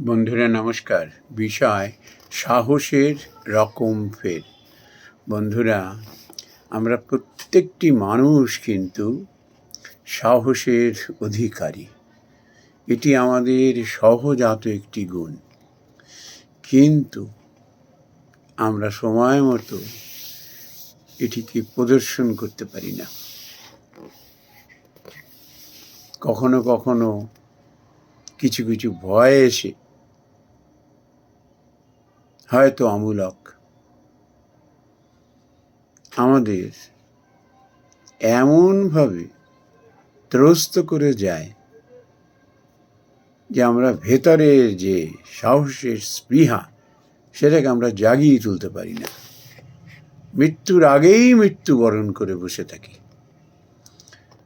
বন্ধুরা, নমস্কার। বিষয়, সাহসের রকম ফের। বন্ধুরা, আমরা প্রত্যেকটি মানুষ কিন্তু সাহসের অধিকারী। এটি আমাদের সহজাত একটি গুণ। কিন্তু আমরা সময় মতো এটিকে প্রদর্শন করতে পারি না। কখনো কখনো কিছু কিছু ভয় এসে হয়তো অমূলক আমাদের এমনভাবে ত্রস্ত করে যায় যে আমরা ভেতরের যে সাহসের স্পৃহা, সেটাকে আমরা জাগিয়ে তুলতে পারি না। মৃত্যুর আগেই মৃত্যুবরণ করে বসে থাকি।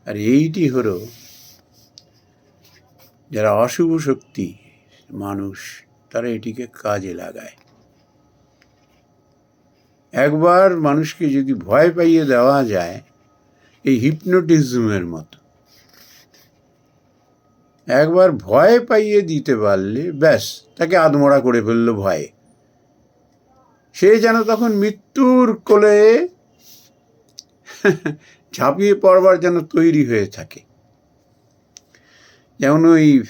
আর এইটি হলো যারা অশুভ শক্তি মানুষ, তারা এটিকে কাজে লাগায়। একবার মানুষকে যদি ভয় পাইয়ে দেওয়া যায়, এই হিপনোটিজমের মতো। একবার ভয় পাইয়ে দিতে পারলে ব্যাস, তাকে আদমরা করে ফেলল ভয়ে। সে যেন তখন মৃত্যুর কোলে ঝাঁপিয়ে পড়বার যেন তৈরি হয়ে থাকে। যেমন ওই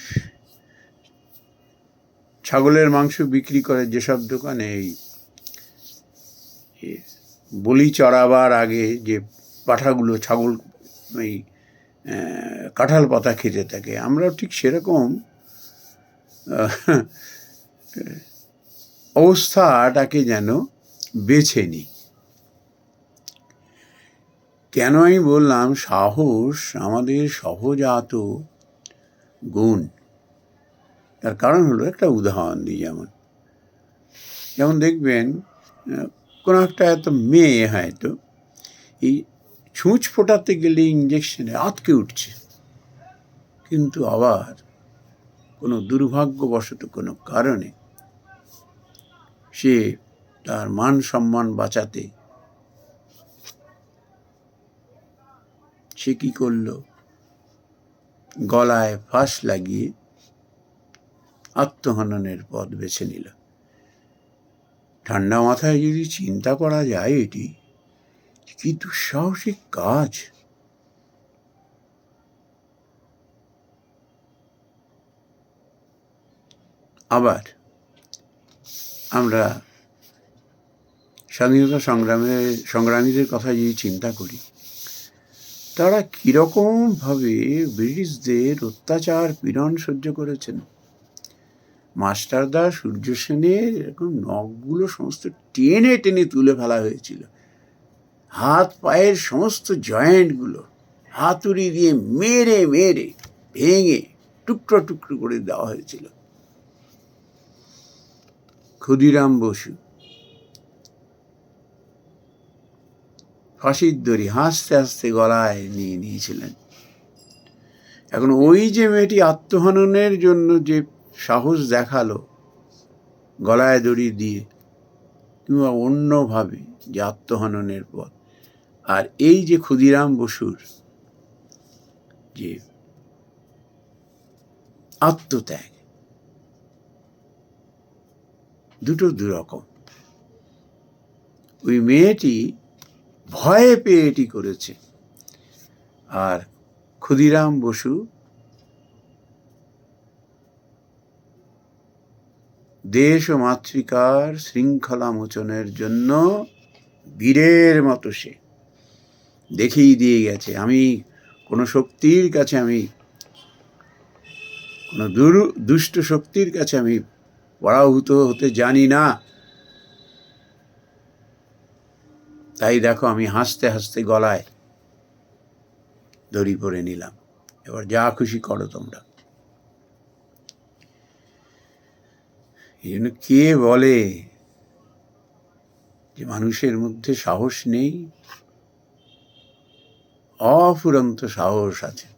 ছাগলের মাংস বিক্রি করে যেসব দোকানে এই বলি চড়াবার আগে যে পাঠাগুলো ছাগল, এই কাঁঠাল পাতা খেতে থাকে, আমরাও ঠিক সেরকম অবস্থাটাকে যেন বেছে নিই। কেন আমি বললাম, সাহস আমাদের সহজাত গুণ। তার কারণ হলো একটা উদাহরণ দিই যেমন। যেমন দেখবেন কোনো একটা এত মেয়ে হয়তো এই ছুঁচ ফোটাতে গেলে ইঞ্জেকশনে আটকে উঠছে। কিন্তু আবার কোনো দুর্ভাগ্যবশত কোনো কারণে সে তার মান সম্মান বাঁচাতে সে কি করল? গলায় ফাঁস লাগিয়ে আত্মহননের পথ বেছে নিল। ঠান্ডা মাথায় যদি চিন্তা করা যায় এটি, কি দুঃসাহসিক কাজ। আবার আমরা স্বাধীনতা সংগ্রামের সংগ্রামীদের কথা যদি চিন্তা করি, তারা কীরকমভাবে ব্রিটিশদের অত্যাচার, পীড়ন সহ্য করেছেন? মাস্টারদা সূর্য সেনের এরকম নখগুলো সমস্ত টেনে টেনে তুলে ফেলা হয়েছিল। হাত, পায়ের সমস্ত জয়েন্টগুলো হাতুড়ি দিয়ে মেরে মেরে ভেঙে টুকরো টুকরো করে দেওয়া হয়েছিল। ক্ষুদিরাম বসু। ফাঁসির দড়ি হাসতে হাসতে গলায় নিয়ে নিয়েছিলেন। এখন ওই যে মেয়েটি আত্মহননের জন্য যে সাহস দেখাল গলায় দড়ি দিয়ে, কিংবা অন্যভাবে যে আত্মহননের পথ। আর এই যে ক্ষুদিরাম বসুর যে আত্মত্যাগ, দুটো দুরকম। ওই মেয়েটি ভয়ে পেয়ে এটি করেছে। আর ক্ষুদিরাম বসু দেশ ও মাতৃকার শৃঙ্খলা মোচনের জন্য বীরের মতো সে। দেখিয়ে দিয়ে গেছে। আমি কোনো শক্তির কাছে আমি, কোনো দুষ্ট শক্তির কাছে আমি পরাভূত হতে জানি না। তাই দেখো আমি হাসতে হাসতে গলায় দড়ি পরে নিলাম। এবার যা খুশি করো তোমরা। এই জন্য কে বলে যে মানুষের মধ্যে সাহস নেই। অফুরন্ত সাহস আছে।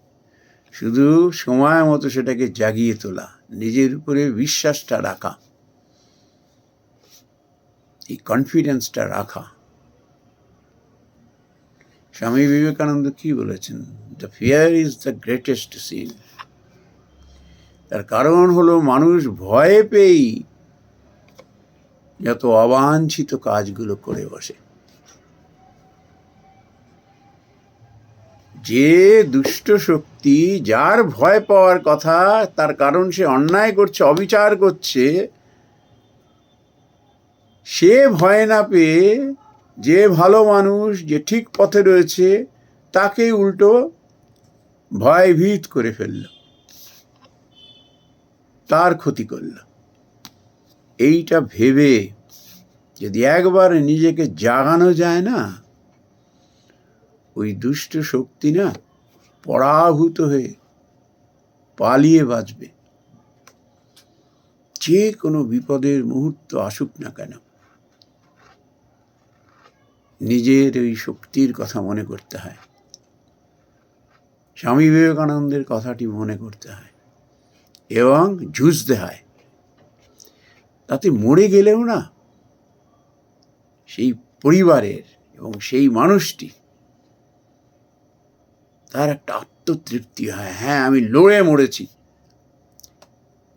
শুধু সময় মতো সেটাকে জাগিয়ে তোলা, নিজের উপরে বিশ্বাসটা রাখা, এই কনফিডেন্সটা রাখা। স্বামী বিবেকানন্দ কি বলেছেন? The fear is the greatest sin তার কারণ হলো মানুষ ভয়ে পেয়েই যত অবাঞ্ছিত কাজগুলো করে বসে। যে দুষ্ট শক্তি যার ভয় পাওয়ার কথা, তার কারণ সে অন্যায় করছে, অবিচার করছে, সে ভয় না পেয়ে যে ভালো মানুষ, যে ঠিক পথে রয়েছে তাকে উল্টো ভয়ভীত করে ফেলল। তার ক্ষতি করল। এইটা ভেবে যদি একবার নিজেকে জাগানো যায় না, ওই দুষ্ট শক্তি না পরাভূত হয়ে পালিয়ে বাঁচবে। যে কোনো বিপদের মুহূর্ত আসুক না কেন। নিজের ওই শক্তির কথা মনে করতে হয়। স্বামী বিবেকানন্দের কথাটি মনে করতে হয়। এবং ঝুঁজতে হয়। তাতে মরে গেলেও না, সেই পরিবারের এবং সেই মানুষটি তার একটা আত্মতৃপ্তি হয়। হ্যাঁ আমি লড়ে মরেছি।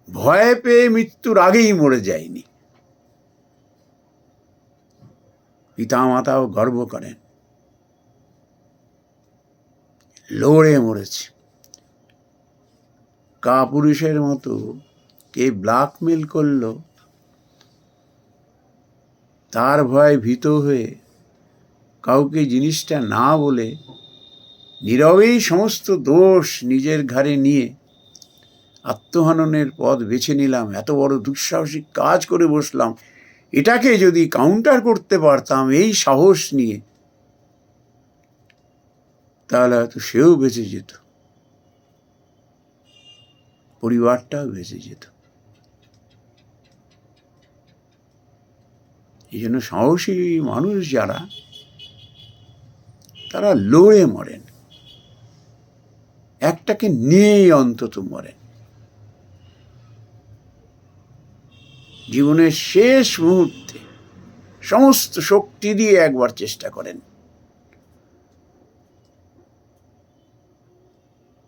ভয় পেয়ে মৃত্যুর আগেই মরে যায়নি পিতা মাতাও গর্ব করেন। লড়ে মরেছে। কাপুরুষের মতো কে ব্ল্যাকমেল করল তার ভয় ভীত হয়ে কাউকে জিনিসটা না বলে নীরবেই সমস্ত দোষ নিজের ঘাড়ে নিয়ে আত্মহননের পথ বেছে নিলাম। এত বড় দুঃসাহসিক কাজ করে বসলাম। এটাকে যদি কাউন্টার করতে পারতাম, এই সাহস নিয়ে, তাহলে হয়তো সেও বেঁচে যেত। পরিবারটাও বেঁচে যেত। এই জন্য সাহসী মানুষ যারা, তারা লড়ে মরেন। একটাকে নিয়েই অন্তত মরেন। জীবনের শেষ মুহূর্তে সমস্ত শক্তি দিয়ে একবার চেষ্টা করেন।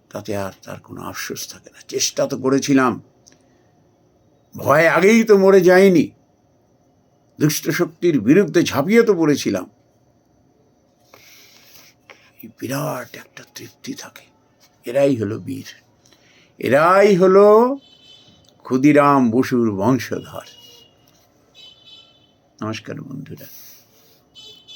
তাতে আর তার কোনো আফসোস থাকে না। চেষ্টা তো করেছিলাম। ভয় আগেই তো মরে যায়নি। দুষ্ট শক্তির বিরুদ্ধে ঝাঁপিয়ে তো পড়েছিলাম। বিরাট একটা তৃপ্তি থাকে। এরাই হলো বীর। এরাই হলো ক্ষুদিরাম বসুর বংশধর। নমস্কার বন্ধুরা।